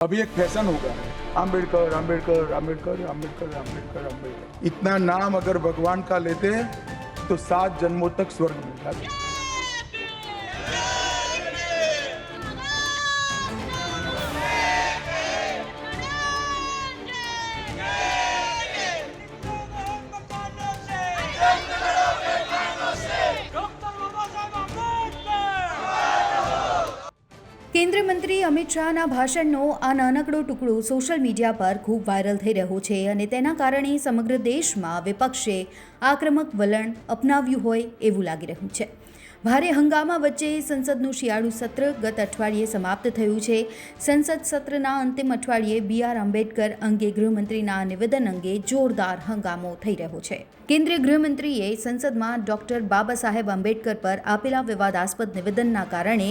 अभी एक फैशन हो गया है आम्बेडकर आम्बेडकर आम्बेडकर आम्बेडकर आम्बेडकर आम्बेडकर इतना नाम अगर भगवान का लेते हैं तो सात जन्मों तक स्वर्ग मिलता કેન્દ્રીય મંત્રી અમિત શાહના ભાષણનો આ નાનકડો ટુકડો સોશિયલ મીડિયા પર ખૂબ વાયરલ થઈ રહ્યો છે અને તેના કારણે સમગ્ર દેશમાં વિપક્ષે આક્રમક વલણ અપનાવ્યું હોય એવું લાગી રહ્યું છે. ભારે હંગામા વચ્ચે સંસદનું શિયાળુ સત્ર ગત અઠવાડિયે સમાપ્ત થયું છે. સંસદ સત્રના અંતિમ અઠવાડિયે બી આર આંબેડકર અંગે ગૃહમંત્રીના નિવેદન અંગે જોરદાર હંગામો થઈ રહ્યો છે. કેન્દ્રીય ગૃહમંત્રીએ સંસદમાં ડોક્ટર બાબા સાહેબ આંબેડકર પર આપેલા વિવાદાસ્પદ નિવેદનના કારણે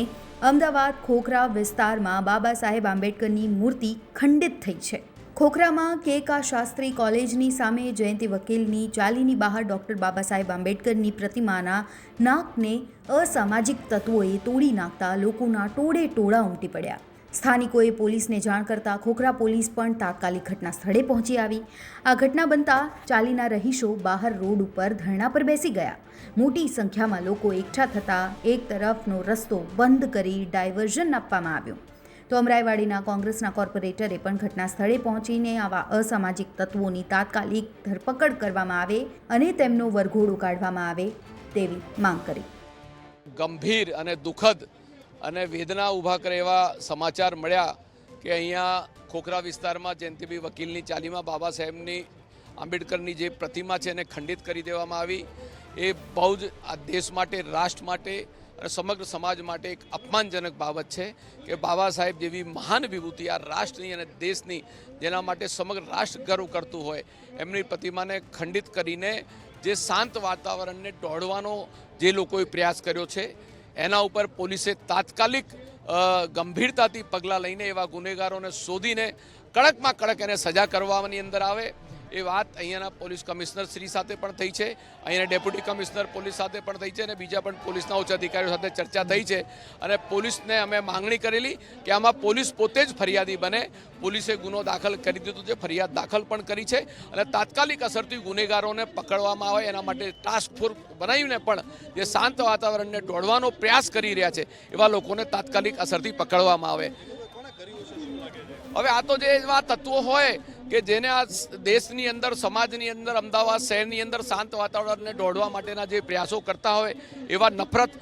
અમદાવાદ, ખોખરા વિસ્તારમાં બાબા સાહેબ આંબેડકરની મૂર્તિ ખંડિત થઈ છે. ખોખરામાં કે કા શાસ્ત્રી કોલેજની સામે જયંતિ વકીલની ચાલીની બહાર ડૉક્ટર બાબા સાહેબ આંબેડકરની પ્રતિમાના નાકને અસામાજિક તત્વોએ તોડી નાખતા લોકોના ટોળે ટોળા ઉમટી પડ્યા. સ્થાનિકોએ પોલીસને જાણ કરતાં ખોખરા પોલીસ પણ તાત્કાલિક ઘટના સ્થળે પહોંચી આવી. આ ઘટના બનતા ચાલીના રહીશો બહાર રોડ ઉપર ધરણા પર બેસી ગયા. મોટી સંખ્યામાં લોકો એકઠા થતાં એક તરફનો રસ્તો બંધ કરી ડાયવર્ઝન આપવામાં આવ્યું. તો અમરાઈવાડીના કોંગ્રેસના કોર્પોરેટરે પણ ઘટના સ્થળે પહોંચીને આવા અસામાજિક તત્વોની તાત્કાલિક ધરપકડ કરવામાં આવે અને તેમનો વરઘોડો કાઢવામાં આવે તેવી માંગ કરી. ગંભીર અને દુઃખદ અને વેદના ઊભા કરે એવા સમાચાર મળ્યા કે અહીંયા ખોખરા વિસ્તારમાં જયંતિભાઈ વકીલની ચાલીમાં બાબા સાહેબની આંબેડકરની જે પ્રતિમા છે એને ખંડિત કરી દેવામાં આવી. એ બહુ જ આ દેશ માટે, રાષ્ટ્ર માટે અને સમગ્ર સમાજ માટે એક અપમાનજનક બાબત છે કે બાબા સાહેબ જેવી મહાન વિભૂતિ આ રાષ્ટ્રની અને દેશની જેના માટે સમગ્ર રાષ્ટ્ર ગર્વ કરતું હોય, એમની પ્રતિમાને ખંડિત કરીને જે શાંત વાતાવરણને દોડવાનો જે લોકોએ પ્રયાસ કર્યો છે, એના ઉપર પોલીસે તાત્કાલિક ગંભીરતાથી પગલાં લઈને એવા ગુનેગારોને શોધીને કડકમાં કડક એને સજા કરવાની અંદર આવે. એ વાત અહીંયાના પોલીસ કમિશનર શ્રી સાથે પણ થઈ છે. અહીંયાના ડેપ્યુટી કમિશનર પોલીસ સાથે પણ થઈ છે અને બીજા પણ પોલીસના ઉચ્ચ અધિકારીઓ સાથે ચર્ચા થઈ છે. અને પોલીસને અમે માંગણી કરેલી કે આમાં પોલીસ પોતે જ ફરિયાદી બને. પોલીસે ગુનો દાખલ કરી દીધો છે, ફરિયાદ દાખલ પણ કરી છે અને તાત્કાલિક અસરથી ગુનેગારોને પકડવામાં આવે એના માટે ટાસ્ક ફોર્સ બનાવીને પણ જે શાંત વાતાવરણને દોડવાનો પ્રયાસ કરી રહ્યા છે, એવા લોકોને તાત્કાલિક અસરથી પકડવામાં આવે. હવે આ તો જે એવા તત્વો હોય કે જેને આ દેશની અંદર, સમાજની અંદર, અમદાવાદ શહેરની અંદર શાંત વાતાવરણને દોડવા માટેના જે પ્રયાસો કરતા હોય, એવા નફરત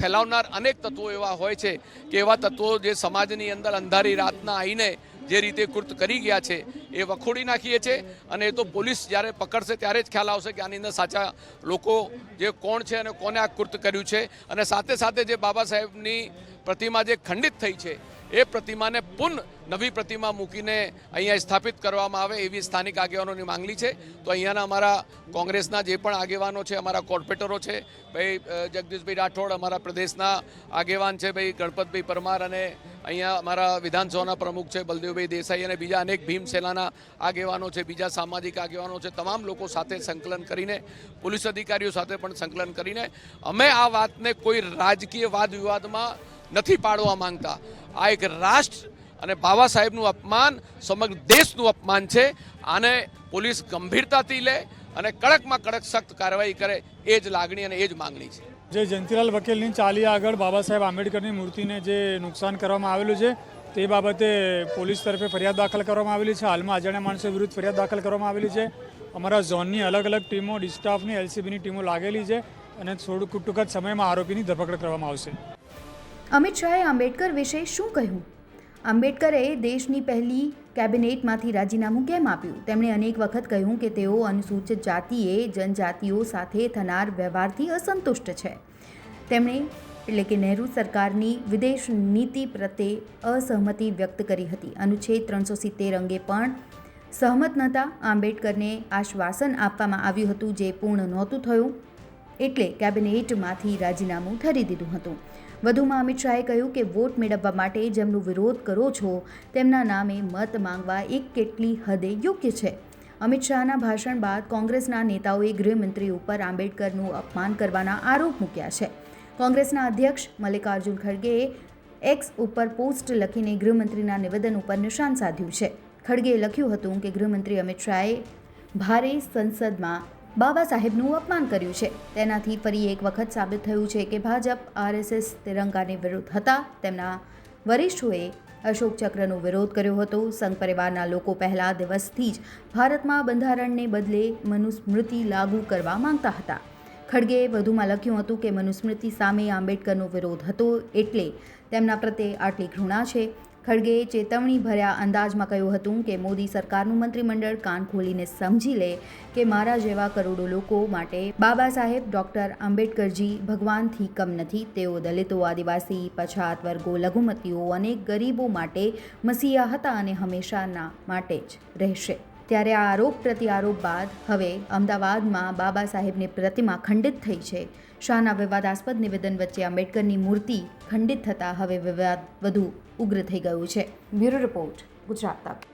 ફેલાવનાર અનેક તત્વો એવા હોય છે કે એવા તત્વો જે સમાજની અંદર અંધારી રાતના આવીને જે રીતે કૃત કરી ગયા છે એ વખોડી નાખીએ છીએ. અને એ તો પોલીસ જ્યારે પકડશે ત્યારે જ ખ્યાલ આવશે કે આની અંદર સાચા લોકો જે કોણ છે અને કોને આ કૃત કર્યું છે. અને સાથે સાથે જે બાબા સાહેબની પ્રતિમા જે ખંડિત થઈ છે, એ પ્રતિમાને પુનઃ નવી પ્રતિમા મૂકીને અહીંયા સ્થાપિત કરવામાં આવે એવી સ્થાનિક આગેવાનોની માંગણી છે. તો અહીંયાના અમારા કોંગ્રેસના જે પણ આગેવાનો છે, અમારા કોર્પોરેટરો છે, ભાઈ જગદીશભાઈ રાઠોડ અમારા પ્રદેશના આગેવાન છે, ભાઈ, ગણપતભાઈ પરમાર અને અહીંયા અમારા વિધાનસભાના પ્રમુખ છે બલદેવભાઈ દેસાઈ અને બીજા અનેક ભીમ સેનાના આગેવાનો છે, બીજા સામાજિક આગેવાનો છે, તમામ લોકો સાથે સંકલન કરીને, પોલીસ અધિકારીઓ સાથે પણ સંકલન કરીને અમે આ વાતને કોઈ રાજકીય વાદ વિવાદમાં નથી પાડવા માંગતા. આ એક રાષ્ટ્ર અને બાબા સાહેબનું અપમાન, સમગ્ર દેશનું અપમાન છે. આને પોલીસ ગંભીરતાથી લે અને કડકમાં કડક સખ્ત કાર્યવાહી કરે, એ જ લાગણી અને એ જ માંગણી છે. જે જયંતિલાલ વકીલની ચાલી આગળ બાબા સાહેબ આંબેડકરની મૂર્તિને જે નુકસાન કરવામાં આવેલું છે, તે બાબતે પોલીસ તરફે ફરિયાદ દાખલ કરવામાં આવેલી છે. હાલમાં અજાણ્યા માણસો વિરુદ્ધ ફરિયાદ દાખલ કરવામાં આવેલી છે. અમારા ઝોનની અલગ અલગ ટીમો ડિસ્ટાફની એલસીબીની ટીમો લાગેલી છે અને થોડુંક ટૂંક જ સમયમાં આરોપીની ધરપકડ કરવામાં આવશે. અમિત શાહે આંબેડકર વિશે શું કહ્યું? આંબેડકરે દેશની પહેલી કેબિનેટમાંથી રાજીનામું કેમ આપ્યું? તેમણે અનેક વખત કહ્યું કે તેઓ અનુસૂચિત જાતિએ જનજાતિઓ સાથે થનાર વ્યવહારથી અસંતુષ્ટ છે. તેમણે, એટલે કે નહેરુ સરકારની વિદેશ નીતિ પ્રત્યે અસહમતિ વ્યક્ત કરી હતી. અનુચ્છેદ ત્રણસો સિત્તેર અંગે પણ સહમત નહોતા. આંબેડકરને આશ્વાસન આપવામાં આવ્યું હતું જે પૂર્ણ નહોતું થયું. એટલે કેબિનેટમાંથી રાજીનામું ઠરી દીધું હતું. વધુમાં અમિત શાહે કહ્યું કે વોટ મેળવવા માટે જેમનો વિરોધ કરો છો, તેમના નામે મત માંગવા એક કેટલી હદે યોગ્ય છે. અમિત શાહના ભાષણ બાદ કોંગ્રેસના નેતાઓએ ગૃહમંત્રી ઉપર આંબેડકરનું અપમાન કરવાના આરોપ મૂક્યા છે. કોંગ્રેસના અધ્યક્ષ મલ્લિકાર્જુન ખડગેએ એક્સ ઉપર પોસ્ટ લખીને ગૃહમંત્રીના નિવેદન ઉપર નિશાન સાધ્યું છે. ખડગેએ લખ્યું હતું કે ગૃહમંત્રી અમિત શાહે ભારે સંસદમાં બાબા સાહેબનું અપમાન કર્યું છે. તેનાથી ફરી એક વખત સાબિત થયું છે કે ભાજપ, આરએસએસ, તિરંગાની વિરુદ્ધ હતા. તેમના વરિષ્ઠોએ અશોક ચક્રનો વિરોધ કર્યો હતો. સંઘ પરિવારના લોકો પહેલા દિવસથી જ ભારતમાં બંધારણને બદલે મનુસ્મૃતિ લાગુ કરવા માંગતા હતા. ખડગેએ વધુમાં લખ્યું હતું કે મનુસ્મૃતિ સામે આંબેડકરનો વિરોધ હતો એટલે તેમના પ્રત્યે આટલી ઘૃણા છે. ખડગેએ ચેતવણી ભર્યા અંદાજમાં કહ્યું હતું કે મોદી સરકારનું મંત્રીમંડળ કાન ખોલીને સમજી લે કે મારા જેવા કરોડો લોકો માટે બાબા સાહેબ ડૉક્ટર આંબેડકરજી ભગવાનથી કમ નથી. તેઓ દલિતો, આદિવાસી, પછાત વર્ગો, લઘુમતીઓ અને ગરીબો માટે મસીહા હતા અને હંમેશાના માટે જ રહેશે. ત્યારે આ આરોપ પ્રત્યારોપ બાદ હવે અમદાવાદમાં બાબા સાહેબની પ્રતિમા ખંડિત થઈ છે. શાહના વિવાદાસ્પદ નિવેદન વચ્ચે આંબેડકરની મૂર્તિ ખંડિત થતાં હવે વિવાદ વધુ ઉગ્ર થઈ ગયું છે. બ્યુરો રિપોર્ટ, ગુજરાત તક.